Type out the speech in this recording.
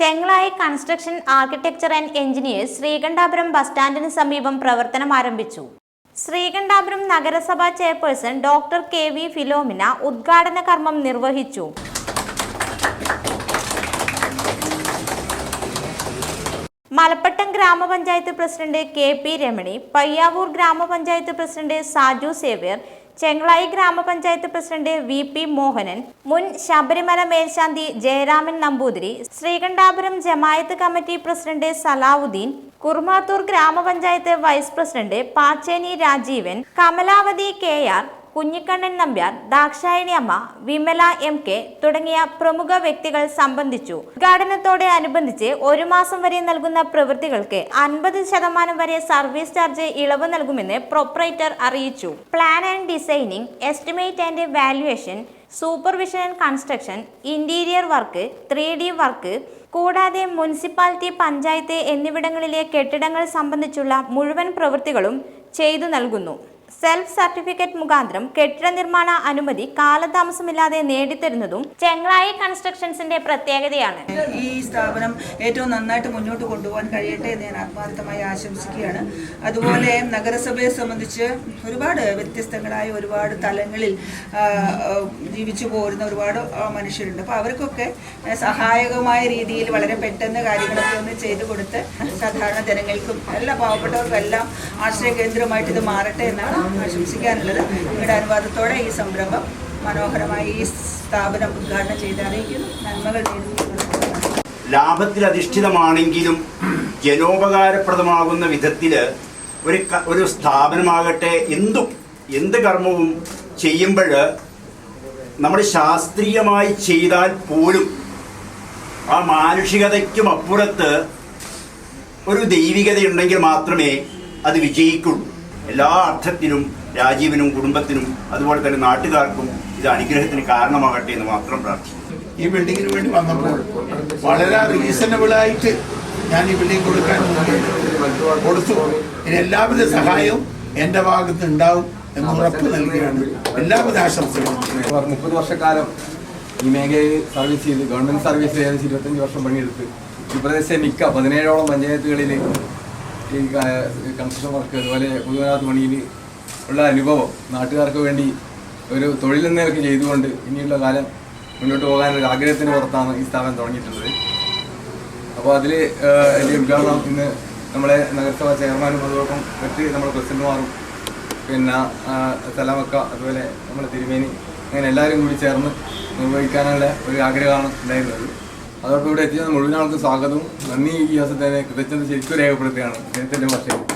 Chengalayi construction architecture and engineers Sreekandapuram bus സ്റ്റാൻഡിന് സമീപം പ്രവർത്തനം ആരംഭിച്ചു. ശ്രീകണ്ഠാപുരം നഗരസഭാ chairperson doctor K V Philomina ഉദ്ഘാടന കർമ്മം നിർവഹിച്ചു. മലപ്പട്ടം ഗ്രാമപഞ്ചായത്ത് president K P Ramani Payyavoor ഗ്രാമപഞ്ചായത്ത് പ്രസിഡന്റ് സാജു സേവ്യർ ചെങ്ങളായി ഗ്രാമപഞ്ചായത്ത് പ്രസിഡന്റ് വി പി മോഹനൻ മുൻ ശബരിമല മേൽശാന്തി ജയരാമൻ നമ്പൂതിരി ശ്രീകണ്ഠാപുരം ജമായത്ത് കമ്മിറ്റി പ്രസിഡന്റ് സലാവുദ്ദീൻ കുർമാത്തൂർ ഗ്രാമപഞ്ചായത്ത് vice president Pacheni Rajeevan Kamalavathi K R Kunhikannan Nambiar Dakshayani അമ്മ വിമല എം കെ തുടങ്ങിയ പ്രമുഖ വ്യക്തികൾ സംബന്ധിച്ചു. ഉദ്ഘാടനത്തോടെ അനുബന്ധിച്ച് ഒരു മാസം വരെ നൽകുന്ന പ്രവൃത്തികൾക്ക് അൻപത് ശതമാനം വരെ സർവീസ് ചാർജ് ഇളവ് നൽകുമെന്ന് പ്രൊപ്പറേറ്റർ അറിയിച്ചു. Plan and designing estimate and valuation supervision and construction interior work three D work കൂടാതെ മുനിസിപ്പാലിറ്റി പഞ്ചായത്ത് എന്നിവിടങ്ങളിലെ കെട്ടിടങ്ങൾ സംബന്ധിച്ചുള്ള മുഴുവൻ പ്രവൃത്തികളും ചെയ്തു നൽകുന്നു. സെൽഫ് സർട്ടിഫിക്കറ്റ് മുഖാന്തരം കെട്ടിട നിർമ്മാണ അനുമതി കാലതാമസമില്ലാതെ നേടിത്തരുന്നതും ചെങ്ങളായി കൺസ്ട്രക്ഷൻസിന്റെ പ്രത്യേകതയാണ്. ഈ സ്ഥാപനം ഏറ്റവും നന്നായിട്ട് മുന്നോട്ട് കൊണ്ടുപോകാൻ കഴിയട്ടെ എന്ന് ഞാൻ ആത്മാർത്ഥമായി ആശംസിക്കുകയാണ്. അതുപോലെ നഗരസഭയെ സംബന്ധിച്ച് ഒരുപാട് വ്യത്യസ്തങ്ങളായ ഒരുപാട് തലങ്ങളിൽ ജീവിച്ചു പോരുന്ന ഒരുപാട് മനുഷ്യരുണ്ട്. അപ്പോൾ അവർക്കൊക്കെ സഹായകമായ രീതിയിൽ വളരെ പെട്ടെന്ന് കാര്യങ്ങളൊക്കെ ഒന്ന് ചെയ്തു കൊടുത്ത് സാധാരണ ജനങ്ങൾക്കും എല്ലാ പാവപ്പെട്ടവർക്കും എല്ലാം ആശ്രയ കേന്ദ്രമായിട്ട് ഇത് മാറട്ടെ എന്നാണ് ആശംസിക്കാനുള്ളത്. നിങ്ങളുടെ അനുവാദത്തോടെ ഈ സംരംഭം മനോഹരമായി ഈ സ്ഥാപനം ഉദ്ഘാടനം ചെയ്ത് അറിയിക്കുന്നു. നന്മകൾ അധിഷ്ഠിതമാണെങ്കിലും ജനോപകാരപ്രദമാകുന്ന വിധത്തിൽ ഒരു ഒരു സ്ഥാപനമാകട്ടെ എന്തും എന്ത് കർമ്മവും ചെയ്യുമ്പോൾ നമ്മൾ ശാസ്ത്രീയമായി ചെയ്താൽ പോലും ആ മാനുഷികതയ്ക്കും അപ്പുറത്ത് ഒരു ദൈവികതയുണ്ടെങ്കിൽ മാത്രമേ അത് വിജയിക്കുള്ളൂ. എല്ലാ അർത്ഥത്തിലും രാജീവിനും കുടുംബത്തിനും അതുപോലെ തന്നെ നാട്ടുകാർക്കും ഇത് അനുഗ്രഹത്തിന് കാരണമാകട്ടെ എന്ന് മാത്രം പ്രാർത്ഥിക്കുന്നു. ഈ ബിൽഡിങ്ങിന് വേണ്ടി വന്നപ്പോൾ വളരെ റീസണബിൾ ആയിട്ട് ഞാൻ ഈ ബിൽഡിംഗ് കൊടുക്കാൻ കൊടുത്തു. ഇനി എല്ലാവിധ സഹായവും എന്റെ ഭാഗത്ത് ഉണ്ടാവും എന്ന് ഉറപ്പ് നൽകിയാണ് എല്ലാവിധ ആശംസകളും. മുപ്പത് വർഷക്കാലം ഈ മേഖലയിൽ സർവീസ് ചെയ്ത് ഗവൺമെന്റ് സർവീസ് ഏകദേശം ഇരുപത്തഞ്ച് വർഷം പണിയെടുത്ത്. ഈ പ്രദേശത്തെ മിക്ക പതിനേഴോളം പഞ്ചായത്തുകളിൽ ഈ കൺസ്ട്രക്ഷൻ വർക്ക് അതുപോലെ പൊതുമരാമത്ത് പണിയിൽ ഉള്ള അനുഭവം നാട്ടുകാർക്ക് വേണ്ടി ഒരു തൊഴിൽ നിലയ്ക്ക് ചെയ്തുകൊണ്ട് ഇനിയുള്ള കാലം മുന്നോട്ട് പോകാനൊരു ആഗ്രഹത്തിന് പുറത്താണ് ഈ സ്ഥാപനം തുടങ്ങിയിട്ടുള്ളത്. അപ്പോൾ അതിൽ എന്റെ ഉദ്ഘാടനം ഇന്ന് നമ്മളെ നഗരസഭാ ചെയർമാനും അതോടൊപ്പം മറ്റ് നമ്മുടെ പ്രസിഡന്റുമാറും പിന്നെ തലമക്ക അതുപോലെ നമ്മുടെ തിരുമേനി അങ്ങനെ എല്ലാവരും കൂടി ചേർന്ന് നിർവഹിക്കാനുള്ള ഒരു ആഗ്രഹമാണ് ഉണ്ടായിരുന്നത്. അതോടൊപ്പം ഇവിടെ എത്തിയ മുഴുവൻ ആൾക്ക് സ്വാഗതവും. നന്ദി ഈ ദിവസത്തെ കൃതജ്ഞത ശരിക്കും രേഖപ്പെടുത്തുകയാണ്. അദ്ദേഹത്തിന്റെ ഭാഷയിൽ.